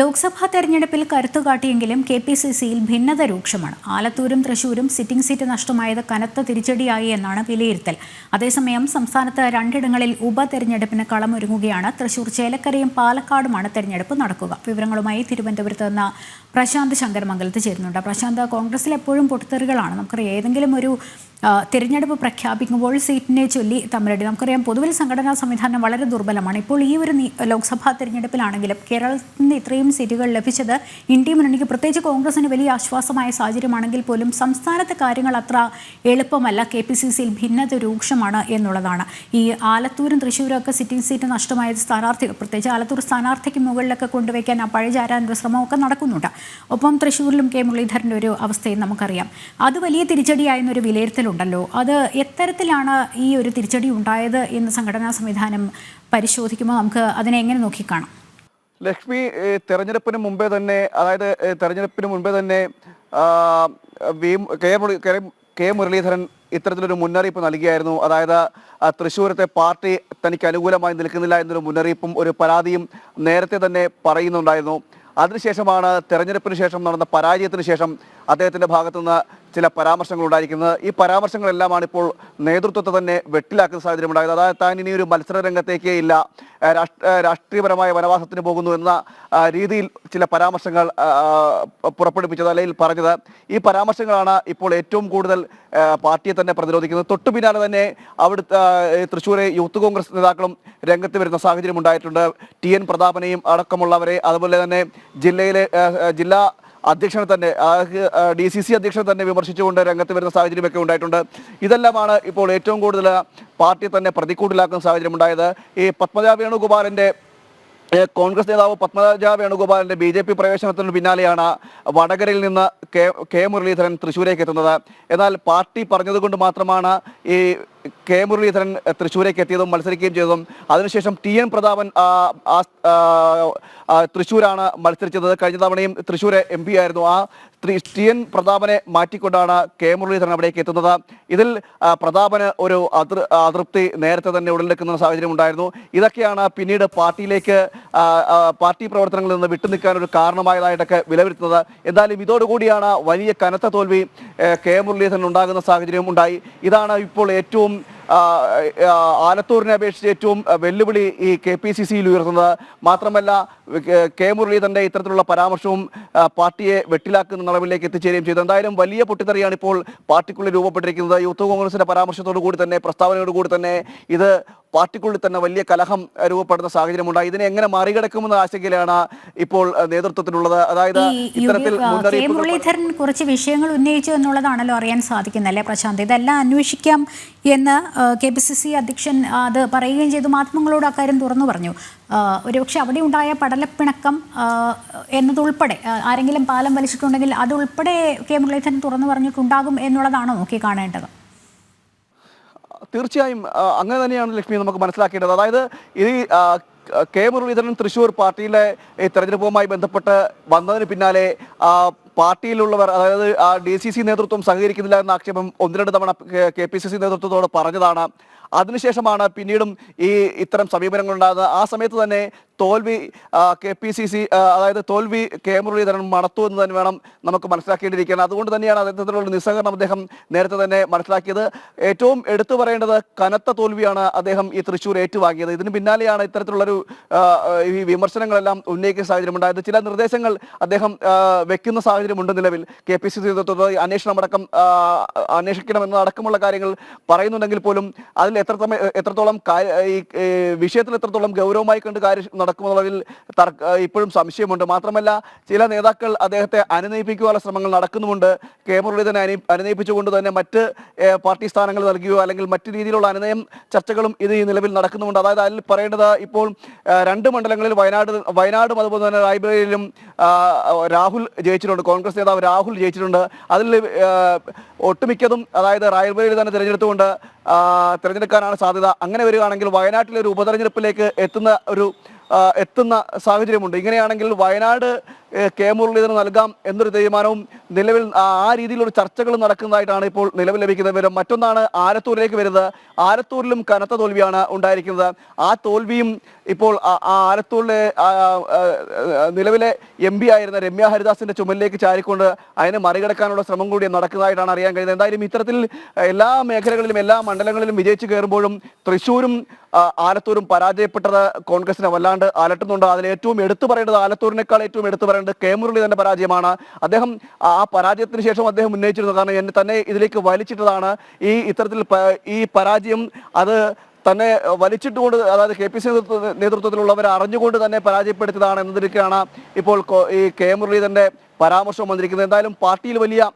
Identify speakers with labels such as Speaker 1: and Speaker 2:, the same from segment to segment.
Speaker 1: ലോക്സഭാ തെരഞ്ഞെടുപ്പിൽ കരുത്തുകാട്ടിയെങ്കിലും K P C സിയിൽ ഭിന്നത രൂക്ഷമാണ്. ആലത്തൂരും തൃശൂരും സിറ്റിംഗ് സീറ്റ് നഷ്ടമായത് കനത്ത തിരിച്ചടിയായി എന്നാണ് വിലയിരുത്തൽ. അതേസമയം സംസ്ഥാനത്ത് രണ്ടിടങ്ങളിൽ ഉപതെരഞ്ഞെടുപ്പിന് കളമൊരുങ്ങുകയാണ്. തൃശൂർ ചേലക്കരയും പാലക്കാടുമാണ് തെരഞ്ഞെടുപ്പ് നടക്കുക. വിവരങ്ങളുമായി തിരുവനന്തപുരത്ത് നിന്ന് പ്രശാന്ത് ശങ്കരമംഗലത്ത് ചേരുന്നുണ്ട്. പ്രശാന്ത് കോൺഗ്രസിൽ എപ്പോഴും പൊട്ടിത്തെറികളാണ്. നമുക്കറിയാം ഏതെങ്കിലും ഒരു തിരഞ്ഞെടുപ്പ് പ്രഖ്യാപിക്കുമ്പോൾ സീറ്റിനെ ചൊല്ലി തമ്മിലടി. നമുക്കറിയാം പൊതുവിൽ സംഘടനാ സംവിധാനം വളരെ ദുർബലമാണ്. ഇപ്പോൾ ഈ ഒരു ലോക്സഭാ തിരഞ്ഞെടുപ്പിലാണെങ്കിലും കേരളത്തിൽ നിന്ന് ഇത്രയും സീറ്റുകൾ ലഭിച്ചത് ഇന്ത്യ മുന്നണിക്ക് പ്രത്യേകിച്ച് കോൺഗ്രസിന് വലിയ ആശ്വാസമായ സാഹചര്യമാണെങ്കിൽ പോലും സംസ്ഥാനത്തെ കാര്യങ്ങൾ അത്ര എളുപ്പമല്ല. കെ പി സി സിയിൽ ഭിന്നത രൂക്ഷമാണ് എന്നുള്ളതാണ്. ഈ ആലത്തൂരും തൃശ്ശൂരും ഒക്കെ സിറ്റിംഗ് സീറ്റ് നഷ്ടമായത് സ്ഥാനാർത്ഥികൾ പ്രത്യേകിച്ച് ആലത്തൂർ സ്ഥാനാർത്ഥിക്ക് മുകളിലൊക്കെ കൊണ്ടുവയ്ക്കാൻ ആ പഴചാരാനുള്ള ശ്രമമൊക്കെ നടക്കുന്നുണ്ട്. ഒപ്പം തൃശ്ശൂരിലും കെ മുരളീധരന്റെ ഒരു അവസ്ഥയും നമുക്കറിയാം. അത് വലിയ തിരിച്ചടിയായെന്നൊരു വിലയിരുത്തലുണ്ടല്ലോ അത് എത്തരത്തിലാണ് ഈ ഒരു തിരിച്ചടി ഉണ്ടായത് എന്ന് സംഘടനാ സംവിധാനം പരിശോധിക്കുമ്പോൾ നമുക്ക് അതിനെ എങ്ങനെ നോക്കിക്കാണാം
Speaker 2: ലക്ഷ്മി തെരഞ്ഞെടുപ്പിന് മുമ്പേ തന്നെ അതായത് തെരഞ്ഞെടുപ്പിന് മുമ്പേ തന്നെ കെ മുരളീധരൻ ഇത്തരത്തിലൊരു മുന്നറിയിപ്പ് നൽകിയായിരുന്നു. അതായത് തൃശ്ശൂരത്തെ പാർട്ടി തനിക്ക് അനുകൂലമായി നിൽക്കുന്നില്ല എന്നൊരു മുന്നറിയിപ്പും ഒരു പരാതിയും നേരത്തെ തന്നെ പറയുന്നുണ്ടായിരുന്നു. അതിനുശേഷമാണ് തെരഞ്ഞെടുപ്പിന് ശേഷം നടന്ന പരാജയത്തിന് ശേഷം അദ്ദേഹത്തിന്റെ ഭാഗത്തുനിന്ന് ചില പരാമർശങ്ങൾ ഉണ്ടായിരിക്കുന്നത് ഈ പരാമർശങ്ങളെല്ലാമാണ് ഇപ്പോൾ നേതൃത്വത്തെ തന്നെ വെട്ടിലാക്കുന്ന സാഹചര്യം ഉണ്ടായത് അതായത് താൻ ഇനി ഒരു മത്സര രംഗത്തേക്കേ ഇല്ല. രാഷ്ട്രീയപരമായ വനവാസത്തിന് പോകുന്നു എന്ന രീതിയിൽ ചില പരാമർശങ്ങൾ പുറപ്പെടുവിച്ചത് അല്ലെങ്കിൽ പറഞ്ഞത്. ഈ പരാമർശങ്ങളാണ് ഇപ്പോൾ ഏറ്റവും കൂടുതൽ പാർട്ടിയെ തന്നെ പ്രതിരോധിക്കുന്നത്. തൊട്ടു പിന്നാലെ തന്നെ അവിടുത്തെ തൃശ്ശൂരെ യൂത്ത് കോൺഗ്രസ് നേതാക്കളും രംഗത്ത് വരുന്ന സാഹചര്യം ഉണ്ടായിട്ടുണ്ട്. ടി എൻ പ്രതാപനെയും അടക്കമുള്ളവരെ അതുപോലെ തന്നെ ജില്ലയിലെ ജില്ലാ അധ്യക്ഷനെ തന്നെ ഡി സി സി അധ്യക്ഷനെ തന്നെ വിമർശിച്ചുകൊണ്ട് രംഗത്ത് വരുന്ന സാഹചര്യമൊക്കെ ഉണ്ടായിട്ടുണ്ട്. ഇതെല്ലാമാണ് ഇപ്പോൾ ഏറ്റവും കൂടുതൽ പാർട്ടിയെ തന്നെ പ്രതിക്കൂട്ടിലാക്കുന്ന സാഹചര്യം ഉണ്ടായത് ഈ പത്മജ വേണുഗോപാലിന്റെ കോൺഗ്രസ് നേതാവ് പത്മരാജ വേണുഗോപാലിന്റെ ബി ജെ പി പ്രവേശനത്തിന് പിന്നാലെയാണ് വടകരയിൽ നിന്ന് കെ കെ മുരളീധരൻ തൃശ്ശൂരേക്ക് എത്തുന്നത്. എന്നാൽ പാർട്ടി പറഞ്ഞതുകൊണ്ട് മാത്രമാണ് ഈ കെ മുരളീധരൻ തൃശ്ശൂരേക്ക് എത്തിയതും മത്സരിക്കുകയും ചെയ്തതും. അതിനുശേഷം ടി എൻ പ്രതാപൻ തൃശ്ശൂരാണ് മത്സരിച്ചത്. കഴിഞ്ഞ തവണയും തൃശ്ശൂർ എം പി ആയിരുന്നു. ആ ടി എൻ പ്രതാപനെ മാറ്റിക്കൊണ്ടാണ് കെ മുരളീധരൻ അവിടേക്ക് എത്തുന്നത്. ഇതിൽ പ്രതാപന് ഒരു അതൃ അതൃപ്തി നേരത്തെ തന്നെ ഉടലെടുക്കുന്ന സാഹചര്യം ഉണ്ടായിരുന്നു. ഇതൊക്കെയാണ് പിന്നീട് പാർട്ടിയിലേക്ക് പാർട്ടി പ്രവർത്തനങ്ങളിൽ നിന്ന് വിട്ടുനിൽക്കാൻ ഒരു കാരണമായതായിട്ടൊക്കെ വിലയിരുത്തുന്നത് എന്തായാലും ഇതോടുകൂടിയാണ് വലിയ കനത്ത തോൽവി കെ മുരളീധരൻ ഉണ്ടാകുന്ന സാഹചര്യം ഉണ്ടായി. ഇതാണ് ഇപ്പോൾ ഏറ്റവും ആലത്തൂരിനെ അപേക്ഷിച്ച് ഏറ്റവും വെല്ലുവിളി ഈ കെ പി സി സിയിൽ ഉയർത്തുന്നത്. മാത്രമല്ല കെ- മുരളീധരന്റെ ഇത്തരത്തിലുള്ള പരാമർശവും പാർട്ടിയെ വെട്ടിലാക്കുന്ന നിലവിലേക്ക് എത്തിച്ചേരുകയും ചെയ്തു. എന്തായാലും വലിയ പൊട്ടിത്തെറിയാണ് ഇപ്പോൾ പാർട്ടിക്കുള്ളിൽ രൂപപ്പെട്ടിരിക്കുന്നത്. യൂത്ത് കോൺഗ്രസിന്റെ പരാമർശത്തോടു കൂടി തന്നെ പ്രസ്താവനയോട് കൂടി തന്നെ ഇത് പാർട്ടിക്കുള്ളിൽ തന്നെ വലിയ കലഹം രൂപപ്പെടുന്ന സാഹചര്യമുണ്ടായി. ഇതിനെ എങ്ങനെ മറികടക്കുമെന്ന ആശങ്കയിലാണ് ഇപ്പോൾ നേതൃത്വത്തിലുള്ളത് നേതൃത്വത്തിനുള്ളത്. അതായത് ഇത്തരത്തിൽ
Speaker 1: മുരളീധരൻ കുറച്ച് വിഷയങ്ങൾ ഉന്നയിച്ചു എന്നുള്ളതാണല്ലോ അറിയാൻ സാധിക്കുന്നത് അല്ലേ പ്രശാന്ത്? ഇതെല്ലാം അന്വേഷിക്കാം എന്ന് കെ പി സി സി അധ്യക്ഷൻ അത് പറയുകയും ചെയ്തു. മാധ്യമങ്ങളോട് അക്കാര്യം തുറന്നു പറഞ്ഞു. ഒരുപക്ഷെ അവിടെ ഉണ്ടായ പടലപ്പിണക്കം എന്നതുൾപ്പെടെ ആരെങ്കിലും പാലം വലിച്ചിട്ടുണ്ടെങ്കിൽ അതുൾപ്പെടെ കെ മുരളീധരൻ തുറന്നു പറഞ്ഞിട്ടുണ്ടാകും എന്നുള്ളതാണോ നോക്കി കാണേണ്ടത്?
Speaker 2: തീർച്ചയായും അങ്ങനെ തന്നെയാണ് ലക്ഷ്മി നമുക്ക് മനസ്സിലാക്കേണ്ടത്. അതായത് ഈ കെ മുരളീധരൻ തൃശ്ശൂർ പാർട്ടിയിലെ ഈ തെരഞ്ഞെടുപ്പുമായി ബന്ധപ്പെട്ട് വന്നതിന് പിന്നാലെ പാർട്ടിയിലുള്ളവർ അതായത് ഡി സി സി നേതൃത്വം സഹകരിക്കുന്നില്ല എന്ന ആക്ഷേപം ഒന്ന് രണ്ട് തവണ കെ പി സി സി നേതൃത്വത്തോട് പറഞ്ഞതാണ്. അതിനുശേഷമാണ് പിന്നീടും ഈ ഇത്തരം സമീപനങ്ങൾ ഉണ്ടാകുന്നത് ആ സമയത്ത് തന്നെ തോൽവി കെ പി സി സി അതായത് തോൽവി കെ മുരളീധരൻ മണത്തു എന്ന് തന്നെ വേണം നമുക്ക് മനസ്സിലാക്കേണ്ടിയിരിക്കുകയാണ് അതുകൊണ്ട് തന്നെയാണ് അദ്ദേഹത്തിനുള്ള നിസ്സഹകരണം അദ്ദേഹം നേരത്തെ തന്നെ മനസ്സിലാക്കിയത്. ഏറ്റവും എടുത്തു പറയേണ്ടത് കനത്ത തോൽവിയാണ് അദ്ദേഹം ഈ തൃശ്ശൂർ ഏറ്റുവാങ്ങിയത്. ഇതിന് പിന്നാലെയാണ് ഇത്തരത്തിലുള്ളൊരു ഈ വിമർശനങ്ങളെല്ലാം ഉന്നയിക്കുന്ന സാഹചര്യം ഉണ്ടായത്. ചില നിർദ്ദേശങ്ങൾ അദ്ദേഹം വെക്കുന്ന സാഹചര്യമുണ്ട് നിലവിൽ. കെ പി സി സി നേതൃത്വത്തിൽ അന്വേഷണം അടക്കം അന്വേഷിക്കണമെന്നതടക്കമുള്ള കാര്യങ്ങൾ പറയുന്നുണ്ടെങ്കിൽ പോലും അതിൽ എത്ര എത്രത്തോളം ഈ വിഷയത്തിൽ എത്രത്തോളം ഗൗരവമായി കണ്ട് കാര്യം നടക്കുമെന്നുള്ളതിൽ ഇപ്പോഴും സംശയമുണ്ട്. മാത്രമല്ല ചില നേതാക്കൾ അദ്ദേഹത്തെ അനുനയിപ്പിക്കുവാനുള്ള ശ്രമങ്ങൾ നടക്കുന്നുമുണ്ട്. കെ. മുരളീധരനെ അനു അനുനയിപ്പിച്ചുകൊണ്ട് തന്നെ മറ്റ് പാർട്ടി സ്ഥാനങ്ങൾ നൽകുകയോ അല്ലെങ്കിൽ മറ്റു രീതിയിലുള്ള അനുനയം ചർച്ചകളും ഇത് ഈ നിലവിൽ നടക്കുന്നുമുണ്ട്. അതായത് അതിൽ പറയേണ്ടത് ഇപ്പോൾ രണ്ട് മണ്ഡലങ്ങളിൽ വയനാട് വയനാടും അതുപോലെ തന്നെ റായ്ബറയിലും രാഹുൽ ജയിച്ചിട്ടുണ്ട്. കോൺഗ്രസ് നേതാവ് രാഹുൽ ജയിച്ചിട്ടുണ്ട്. അതിൽ ഒട്ടുമിക്കതും അതായത് റായ്ബറയിൽ തന്നെ തിരഞ്ഞെടുത്തുകൊണ്ട് തിരഞ്ഞെടുക്കാനാണ് സാധ്യത. അങ്ങനെ വരികയാണെങ്കിൽ വയനാട്ടിലെ ഒരു ഉപതെരഞ്ഞെടുപ്പിലേക്ക് എത്തുന്ന ഒരു എത്തുന്ന സാഹചര്യമുണ്ട്. ഇങ്ങനെയാണെങ്കിൽ വയനാട് കെ മുരളീധരൻ നൽകാം എന്നൊരു തീരുമാനവും നിലവിൽ ആ രീതിയിലൊരു ചർച്ചകൾ നടക്കുന്നതായിട്ടാണ് ഇപ്പോൾ നിലവിൽ ലഭിക്കുന്ന വിവരം. മറ്റൊന്നാണ് ആലത്തൂരിലേക്ക് വരുന്നത്. ആലത്തൂരിലും കനത്ത തോൽവിയാണ് ഉണ്ടായിരിക്കുന്നത്. ആ തോൽവിയും ഇപ്പോൾ ആലത്തൂരിലെ നിലവിലെ എം പി ആയിരുന്ന രമ്യ ഹരിദാസിന്റെ ചുമലിലേക്ക് ചാരിക്കൊണ്ട് അതിനെ മറികടക്കാനുള്ള ശ്രമം കൂടി നടക്കുന്നതായിട്ടാണ് അറിയാൻ കഴിയുന്നത്. എന്തായാലും ഇത്തരത്തിൽ എല്ലാ മേഖലകളിലും എല്ലാ മണ്ഡലങ്ങളിലും വിജയിച്ചു കയറുമ്പോഴും തൃശ്ശൂരും ആലത്തൂരും പരാജയപ്പെട്ടത് കോൺഗ്രസിനെ വല്ലാണ്ട് അലട്ടുന്നുണ്ട്. അതിൽ ഏറ്റവും എടുത്തു പറയേണ്ടത് ആലത്തൂരിനേക്കാൾ ഏറ്റവും എടുത്തു കെ മുരളി തന്നെ പരാജയമാണ്. അദ്ദേഹം ആ പരാജയത്തിന് ശേഷം അദ്ദേഹം ഉന്നയിച്ചിരുന്നു കാരണം എന്നെ തന്നെ ഇതിലേക്ക് വലിച്ചിട്ടതാണ്. ഈ ഇത്തരത്തിൽ ഈ പരാജയം അത് തന്നെ വലിച്ചിട്ടുകൊണ്ട് അതായത് കെ പി സി നേതൃത്വത്തിലുള്ളവരെ അറിഞ്ഞുകൊണ്ട് തന്നെ പരാജയപ്പെടുത്തിയതാണ് എന്നതിലേക്കാണ് ഇപ്പോൾ ഈ കെ മുരളീധരന്റെ പരാമർശം വന്നിരിക്കുന്നത്. എന്തായാലും പാർട്ടിയിൽ വലിയ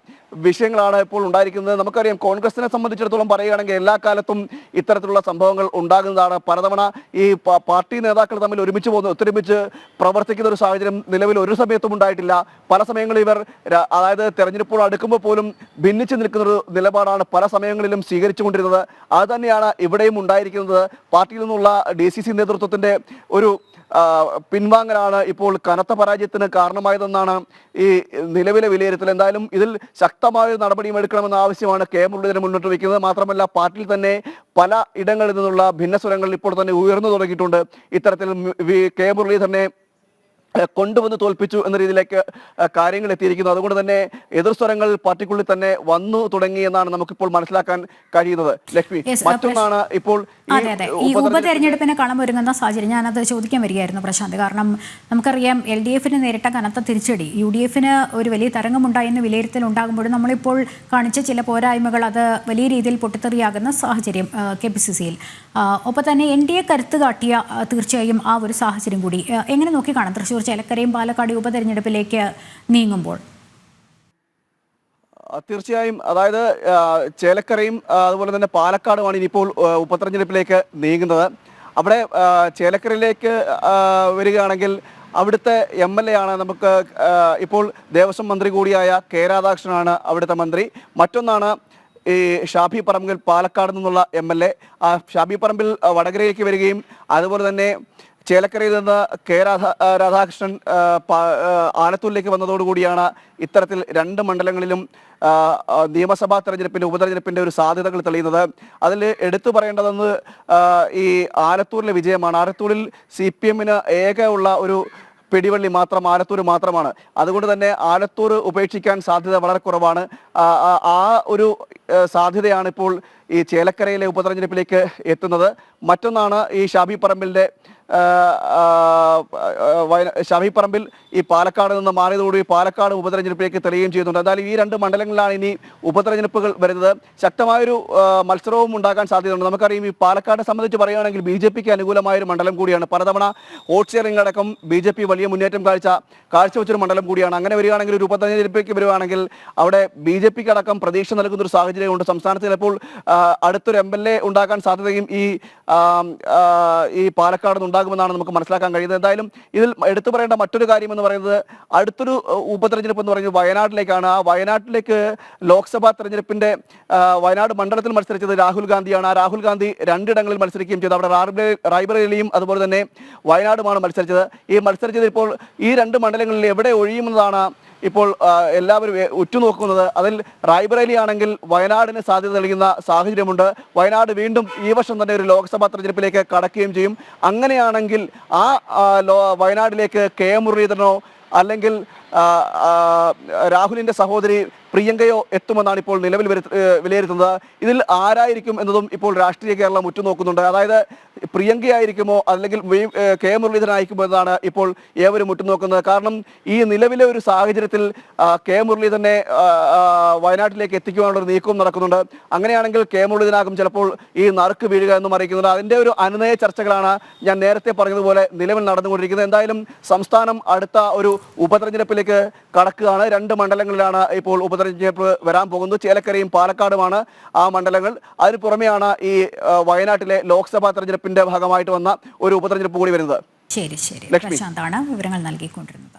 Speaker 2: വിഷയങ്ങളാണ് ഇപ്പോൾ ഉണ്ടായിരിക്കുന്നത്. നമുക്കറിയാം കോൺഗ്രസിനെ സംബന്ധിച്ചിടത്തോളം പറയുകയാണെങ്കിൽ എല്ലാ കാലത്തും ഇത്തരത്തിലുള്ള സംഭവങ്ങൾ ഉണ്ടാകുന്നതാണ് പലതവണ ഈ പാർട്ടി നേതാക്കൾ തമ്മിൽ ഒരുമിച്ച് പോകുന്ന ഒത്തൊരുമിച്ച് പ്രവർത്തിക്കുന്ന ഒരു സാഹചര്യം നിലവിൽ ഒരു സമയത്തും ഉണ്ടായിട്ടില്ല. പല സമയങ്ങളിൽ ഇവർ അതായത് തെരഞ്ഞെടുപ്പുകൾ അടുക്കുമ്പോൾ പോലും ഭിന്നിച്ചു നിൽക്കുന്ന ഒരു നിലപാടാണ് പല സമയങ്ങളിലും സ്വീകരിച്ചുകൊണ്ടിരുന്നത്. അത് തന്നെയാണ് ഇവിടെയും ഉണ്ടായിരിക്കുന്നത്. പാർട്ടിയിൽ നിന്നുള്ള ഡി സി സി നേതൃത്വത്തിന്റെ ഒരു പിൻവാങ്ങലാണ് ഇപ്പോൾ കനത്ത പരാജയത്തിന് കാരണമായതെന്നാണ് ഈ നിലവിലെ വിലയിരുത്തൽ. എന്തായാലും ഇതിൽ ശക്തമായ ഒരു നടപടിയും എടുക്കണമെന്ന ആവശ്യമാണ് കെ മുരളീധരൻ മുന്നോട്ട് വയ്ക്കുന്നത്. മാത്രമല്ല പാർട്ടിയിൽ തന്നെ പല ഇടങ്ങളിൽ നിന്നുള്ള ഭിന്നസ്വരങ്ങൾ ഇപ്പോൾ തന്നെ ഉയർന്നു തുടങ്ങിയിട്ടുണ്ട്. ഇത്തരത്തിൽ കെ മുരളീധരനെ കൊണ്ടുവന്ന് തോൽപ്പിച്ചു എന്ന രീതിയിലേക്ക് കാര്യങ്ങൾ എത്തിയിരിക്കുന്നു. അതുകൊണ്ട് തന്നെ എതിർസ്വരങ്ങൾ പാർട്ടിക്കുള്ളിൽ തന്നെ വന്നു തുടങ്ങി എന്നാണ് നമുക്കിപ്പോൾ മനസ്സിലാക്കാൻ കഴിയുന്നത്. ലക്ഷ്മി മറ്റൊന്നാണ് ഇപ്പോൾ ഈ
Speaker 1: ഉപതെരഞ്ഞെടുപ്പിനെ അതെ. ഈ ഉപതെരഞ്ഞെടുപ്പിന് കളമൊരുങ്ങുന്ന സാഹചര്യം ഞാനത് ചോദിക്കാൻ വരികയായിരുന്നു പ്രശാന്ത്. കാരണം നമുക്കറിയാം എൽ ഡി എഫിന് നേരിട്ട കനത്ത തിരിച്ചടി യു ഡി എഫിന് ഒരു വലിയ തരംഗമുണ്ടായെന്ന് വിലയിരുത്തൽ ഉണ്ടാകുമ്പോഴും നമ്മളിപ്പോൾ കാണിച്ച ചില പോരായ്മകൾ അത് വലിയ രീതിയിൽ പൊട്ടിത്തെറിയാകുന്ന സാഹചര്യം കെ പി സി സിയിൽ. ഒപ്പം തന്നെ എൻ ഡി എ കരുത്ത് കാട്ടിയ തീർച്ചയായും ആ ഒരു സാഹചര്യം കൂടി എങ്ങനെ നോക്കി കാണാം തൃശ്ശൂർ ചേലക്കരയും പാലക്കാട് ഉപതെരഞ്ഞെടുപ്പിലേക്ക് നീങ്ങുമ്പോൾ?
Speaker 2: തീർച്ചയായും. അതായത് ചേലക്കരയും അതുപോലെ തന്നെ പാലക്കാടുമാണ് ഇനിയിപ്പോൾ ഉപതെരഞ്ഞെടുപ്പിലേക്ക് നീങ്ങുന്നത്. അവിടെ ചേലക്കരയിലേക്ക് വരികയാണെങ്കിൽ അവിടുത്തെ എം എൽ എ ആണ് നമുക്ക് ഇപ്പോൾ ദേവസ്വം മന്ത്രി കൂടിയായ കെ രാധാകൃഷ്ണനാണ് അവിടുത്തെ മന്ത്രി. മറ്റൊന്നാണ് ഈ ഷാഫി പറമ്പിൽ പാലക്കാട് നിന്നുള്ള M L A. Shafi Parambil വടകരയിലേക്ക് വരികയും അതുപോലെ തന്നെ ചേലക്കരയിൽ നിന്ന് കെ രാധാ രാധാകൃഷ്ണൻ ആലത്തൂരിലേക്ക് വന്നതോടുകൂടിയാണ് ഇത്തരത്തിൽ രണ്ട് മണ്ഡലങ്ങളിലും നിയമസഭാ തെരഞ്ഞെടുപ്പിന്റെ ഉപതെരഞ്ഞെടുപ്പിന്റെ ഒരു സാധ്യതകൾ തെളിയുന്നത്. അതിൽ എടുത്തു പറയേണ്ടതെന്ന് ഈ ആലത്തൂരിലെ വിജയമാണ്. ആലത്തൂരിൽ സി പി എമ്മിന് ഏക ഒരു പിടിവള്ളി മാത്രം ആലത്തൂർ മാത്രമാണ്. അതുകൊണ്ട് തന്നെ ആലത്തൂർ ഉപേക്ഷിക്കാൻ സാധ്യത വളരെ കുറവാണ്. ആ, ഒരു സാധ്യതയാണ് ഇപ്പോൾ ഈ ചേലക്കരയിലെ ഉപതെരഞ്ഞെടുപ്പിലേക്ക് എത്തുന്നത്. മറ്റൊന്നാണ് ഈ ഷാബി പറമ്പിലിന്റെ ഷാഫി പറമ്പിൽ ഈ പാലക്കാട് നിന്ന് മാറിയതോടുകൂടി പാലക്കാട് ഉപതെരഞ്ഞെടുപ്പിലേക്ക് തെളിയുകയും ചെയ്യുന്നുണ്ട് എന്തായാലും ഈ രണ്ട് മണ്ഡലങ്ങളിലാണ് ഇനി ഉപതെരഞ്ഞെടുപ്പുകൾ വരുന്നത്. ശക്തമായൊരു മത്സരവും ഉണ്ടാകാൻ സാധ്യതയുണ്ട്. നമുക്കറിയാം ഈ പാലക്കാട് സംബന്ധിച്ച് പറയുകയാണെങ്കിൽ ബി ജെ പിക്ക് അനുകൂലമായൊരു മണ്ഡലം കൂടിയാണ്. പലതവണ വോട്ട് ഷെയറിംഗ് അടക്കം ബി ജെ പി വലിയ മുന്നേറ്റം കാഴ്ച കാഴ്ചവെച്ചൊരു മണ്ഡലം കൂടിയാണ്. അങ്ങനെ വരികയാണെങ്കിൽ ഒരു ഉപതെരഞ്ഞെടുപ്പിലേക്ക് വരികയാണെങ്കിൽ അവിടെ ബി ജെ പിക്ക് അടക്കം പ്രതീക്ഷ നൽകുന്ന ഒരു സാഹചര്യമുണ്ട്. സംസ്ഥാനത്ത് ചിലപ്പോൾ അടുത്തൊരു എം എൽ എ ഉണ്ടാക്കാൻ സാധ്യതയും ഈ പാലക്കാട് ഉണ്ടാകുമെന്നാണ് നമുക്ക് മനസ്സിലാക്കാൻ കഴിയുന്നത്. എന്തായാലും ഇതിൽ എടുത്തു പറയേണ്ട മറ്റൊരു കാര്യം എന്ന് പറയുന്നത് അടുത്തൊരു ഉപതെരഞ്ഞെടുപ്പ് എന്ന് പറയുന്നത് വയനാട്ടിലേക്കാണ്. ആ വയനാട്ടിലേക്ക് ലോക്സഭാ തെരഞ്ഞെടുപ്പിന്റെ വയനാട് മണ്ഡലത്തിൽ മത്സരിച്ചത് രാഹുൽ ഗാന്ധിയാണ്. ആ രാഹുൽ ഗാന്ധി രണ്ടിടങ്ങളിൽ മത്സരിക്കുകയും ചെയ്തു. അവിടെ റായ്ബറേ- റായ്ബറേലിയും അതുപോലെ തന്നെ വയനാടുമാണ് മത്സരിച്ചത്. ഈ മത്സരിച്ചത് ഇപ്പോൾ ഈ രണ്ട് മണ്ഡലങ്ങളിൽ എവിടെ ഒഴിയുമെന്നതാണ് ഇപ്പോൾ എല്ലാവരും ഉറ്റുനോക്കുന്നത് അതിൽ റായ്ബറേലി ആണെങ്കിൽ വയനാടിന് സാധ്യത നൽകുന്ന സാഹചര്യമുണ്ട്. വയനാട് വീണ്ടും ഈ വർഷം തന്നെ ഒരു ലോക്സഭാ തെരഞ്ഞെടുപ്പിലേക്ക് കടക്കുകയും ചെയ്യും. അങ്ങനെയാണെങ്കിൽ ആ വയനാടിലേക്ക് കെ എം മുരളീധരനോ അല്ലെങ്കിൽ രാഹുലിന്റെ സഹോദരി പ്രിയങ്കയോ എത്തുമെന്നാണ് ഇപ്പോൾ നിലവിൽ വിലയിരുത്തുന്നത്. ഇതിൽ ആരായിരിക്കും എന്നതും ഇപ്പോൾ രാഷ്ട്രീയ കേരളം ഉറ്റുനോക്കുന്നുണ്ട്. അതായത് പ്രിയങ്കയായിരിക്കുമോ അല്ലെങ്കിൽ കെ. മുരളീധരനായിരിക്കുമോ എന്നതാണ് ഇപ്പോൾ ഏവരും ഉറ്റുനോക്കുന്നത്. കാരണം ഈ നിലവിലെ ഒരു സാഹചര്യത്തിൽ കെ. മുരളീധരനെ വയനാട്ടിലേക്ക് എത്തിക്കുവാനുള്ള ഒരു നീക്കവും നടക്കുന്നുണ്ട്. അങ്ങനെയാണെങ്കിൽ കെ. മുരളീധരനാകും ചിലപ്പോൾ ഈ നറുക്ക് വീഴുക എന്നും അറിയിക്കുന്നുണ്ട്. അതിന്റെ ഒരു അനുനയ ചർച്ചകളാണ് ഞാൻ നേരത്തെ പറഞ്ഞതുപോലെ നിലവിൽ നടന്നുകൊണ്ടിരിക്കുന്നത്. എന്തായാലും സംസ്ഥാനം അടുത്ത ഒരു ഉപതെരഞ്ഞെടുപ്പിലേക്ക് കടക്കുകയാണ്. രണ്ട് മണ്ഡലങ്ങളിലാണ് ഇപ്പോൾ ഉപതെരഞ്ഞെടുപ്പ് വരാൻ പോകുന്നത്. ചേലക്കരയും പാലക്കാടുമാണ് ആ മണ്ഡലങ്ങൾ. അതിന് പുറമെയാണ് ഈ വയനാട്ടിലെ ലോക്സഭാ തെരഞ്ഞെടുപ്പിന്റെ ഭാഗമായിട്ട് വന്ന ഒരു ഉപതെരഞ്ഞെടുപ്പ് കൂടി വരുന്നത്.
Speaker 1: ശരി ശരി.
Speaker 2: ലക്ഷ്മി.
Speaker 1: ശാന്താണ് വിവരങ്ങൾ നൽകിക്കൊണ്ടിരുന്നത്.